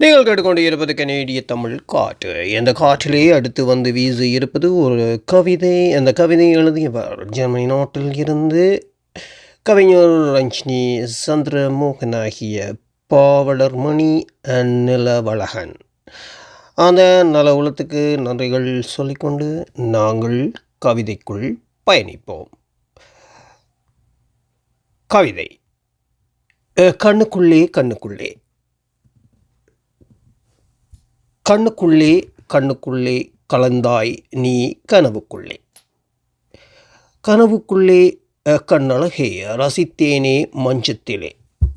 நீங்கள் கேட்டுக்கொண்டு இருப்பது கனேடிய தமிழ் காற்று. இந்த காற்றிலே அடுத்து வந்து வீசு இருப்பது ஒரு கவிதை. அந்த கவிதை எழுதியவர் ஜெர்மனி நாட்டில் இருந்து கவிஞர் ரஞ்சினி சந்திரமோகன் ஆகிய பாவலர் மணி நிலவழகன். அந்த நல உலத்துக்கு நன்றிகள் சொல்லிக்கொண்டு நாங்கள் கவிதைக்குள் பயணிப்போம். கவிதை. கண்ணுக்குள்ளே கண்ணுக்குள்ளே. கண்ணுக்குள்ளே கண்ணுக்குள்ளே கலந்தாய் நீ கனவுக்குள்ளே. கனவுக்குள்ளே கண்ணழகே ரசித்தேனே மஞ்சத்திலே.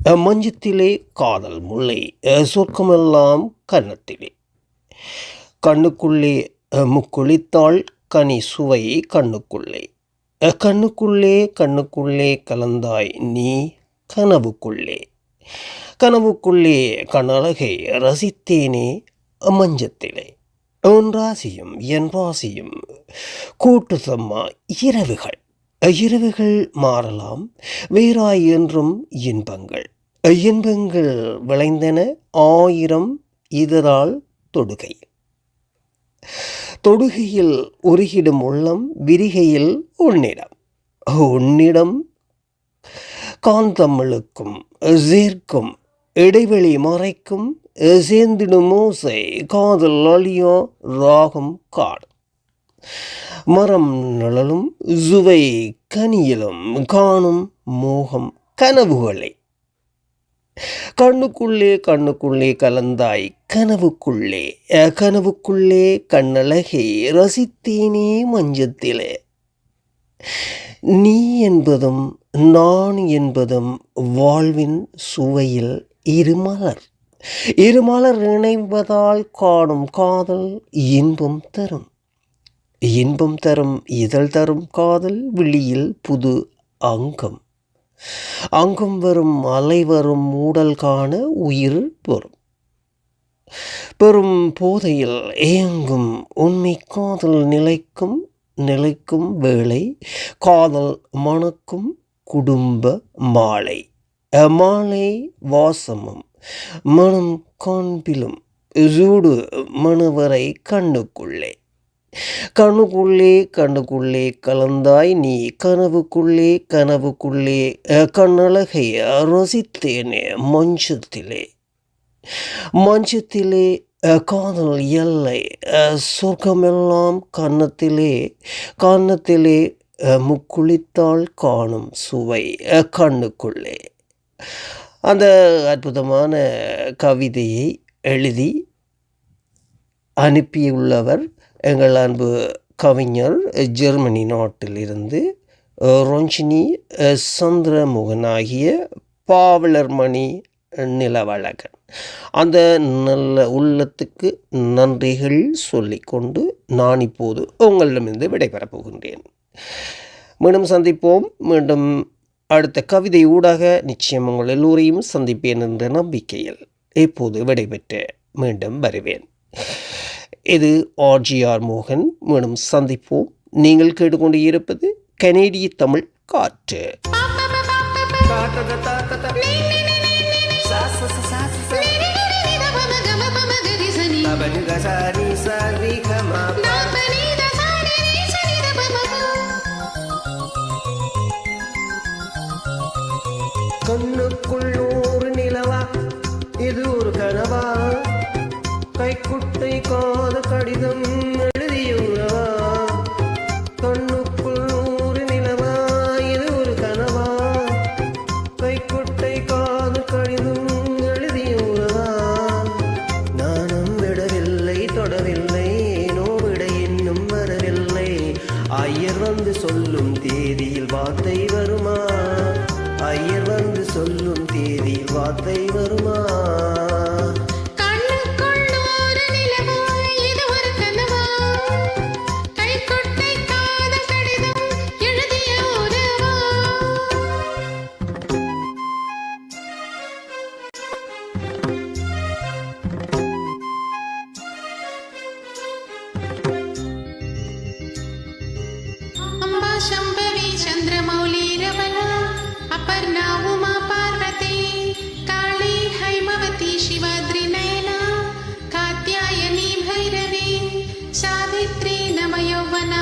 மஞ்சத்திலே காதல் முல்லை சொர்க்கமெல்லாம் கன்னத்திலே. கண்ணுக்குள்ளே முக்குளித்தாள் கனி சுவை கண்ணுக்குள்ளே. கண்ணுக்குள்ளே கண்ணுக்குள்ளே கலந்தாய் நீ கனவுக்குள்ளே. கனவுக்குள்ளே கண்ணழகை ரசித்தேனே மஞ்சத்திலே உன் ராசியும் என் ராசியும் கூட்டு சம்மா இரவுகள். இரவுகள் மாறலாம். வேறாய் என்றும் இன்பங்கள். இன்பங்கள் விளைந்தன ஆயிரம் இதரால் தொடுகை தொடுகையில் உருகிடும் உள்ளம் விரிகையில் உன்னிடம். உன்னிடம் காந்தமிழுக்கும் சேர்க்கும் இடைவெளி மறைக்கும் சேர்ந்திடும் ஓசை காதல் அழியோ ராகம் காடு. மரம் நிழலும் சுவை கனியிலும் காணும் மோகம் கனவுகளை. கண்ணுக்குள்ளே கண்ணுக்குள்ளே கலந்தாய் கனவுக்குள்ளே கனவுக்குள்ளே கண்ணழகை ரசித்தேனே மஞ்சத்திலே. நீ என்பதும் நான் என்பதும் வாழ்வின் சுவையில் இருமலர். இருமலர் இணைவதால் காணும் காதல் இன்பம் தரும். இன்பம் தரும் இதழ் தரும் காதல் விழியில் புது அங்கம். அங்கம் வரும் அலை வரும் ஊடல் காண உயிர் பெறும். பெரும் போதையில் ஏங்கும் உண்மை காதல் நிலைக்கும் நிலைக்கும் வேளை காதல் மணக்கும் குடும்ப மாலை. மாலை வாசமும் மனம் காண்பிலும் சூடு மணவரை கண்ணுக்குள்ளே. கண்ணுக்குள்ளே கண்ணுக்குள்ளே கலந்தாய் நீ கனவுக்குள்ளே கனவுக்குள்ளே கண்ணழகை ரசித்தேனே மஞ்சத்திலே. மஞ்சத்திலே காதல் எல்லை சொர்க்கமெல்லாம் கன்னத்திலே கன்னத்திலே முக்குளித்தால் காணும் சுவை கண்ணுக்குள்ளே. அந்த அற்புதமான கவிதையை எழுதி அனுப்பியுள்ளவர் எங்கள் அன்பு கவிஞர் ஜெர்மனி நாட்டிலிருந்து அஹ், ரொஞ்சினி சந்திரமுகன் ஆகிய பாவலர்மணி நிலவழகன். அந்த நல்ல உள்ளத்துக்கு நன்றிகள் சொல்லிக்கொண்டு நான் இப்போது உங்களிடமிருந்து விடைபெறப் போகின்றேன். மீண்டும் சந்திப்போம். மீண்டும் அடுத்த கவிதை ஊடாக நிச்சயம் உங்கள் எல்லோரையும் சந்திப்பேன் என்ற நம்பிக்கையில் இப்போது விடைபெற்று மீண்டும் வருவேன். இது ஆர்ஜிஆர் மோகன். மீண்டும் சந்திப்போம். நீங்கள் கேட்டுக்கொண்டு இருப்பது கனேடிய தமிழ் காற்று. கண்ணுக்குள் இது ஒரு கனவா? கைக்குட்டை காத கடிதம் எழுதியுள்ளவா கண்ணுக்குள் நூறு நிலவா? இது ஒரு கனவா? கைக்குட்டை காத கடிதம் எழுதியுள்ளவா நானும் விடவில்லை தொடவில்லை ஏனோ இன்னும் வரவில்லை. ஐயர் வந்து சொல்லும் தேதியில் வார்த்தை வருமா? ஐயர் வந்து சொல்லும் தேதியில் வார்த்தை வருமா.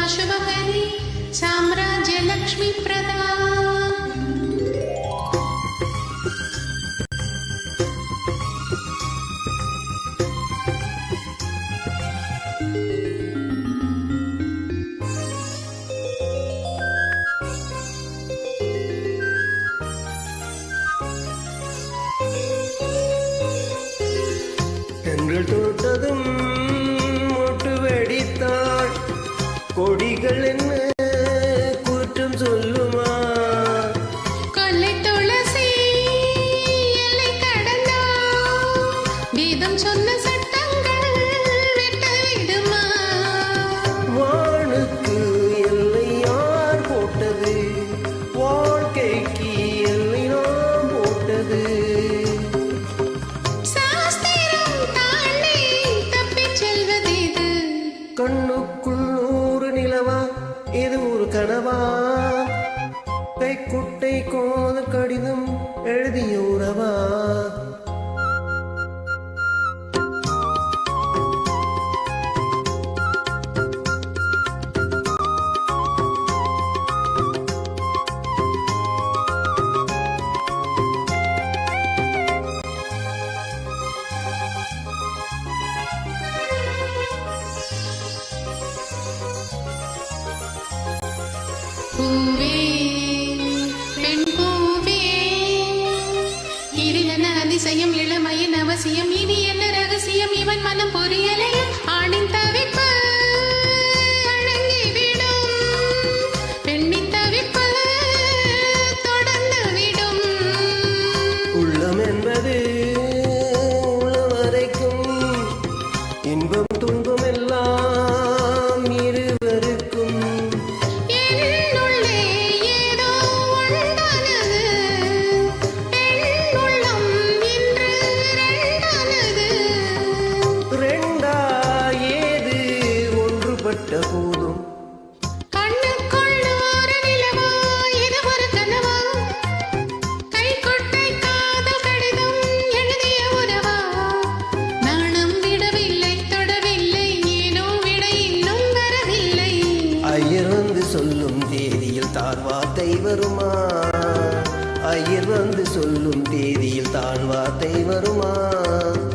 शुभकरी साम्राज्य लक्ष्मी வேதம் சொன்ன சட்டங்கள் வானுக்கு எல்லை யார் போட்டது? வாழ்க்கைக்கு எல்லை நாம் போட்டது? சாஸ்திரம் தாண்டி தப்பிச் செல்வது இது கண்ணுக்குள் நூறு நிலவா? இது ஒரு கனவா? கைக்குட்டை கோத கடிதம் அதிசயம் அவசியம் இனி என்ன ரகசியம்? இவன் மனம் பொரியலையும் ஆணின் தவிர love.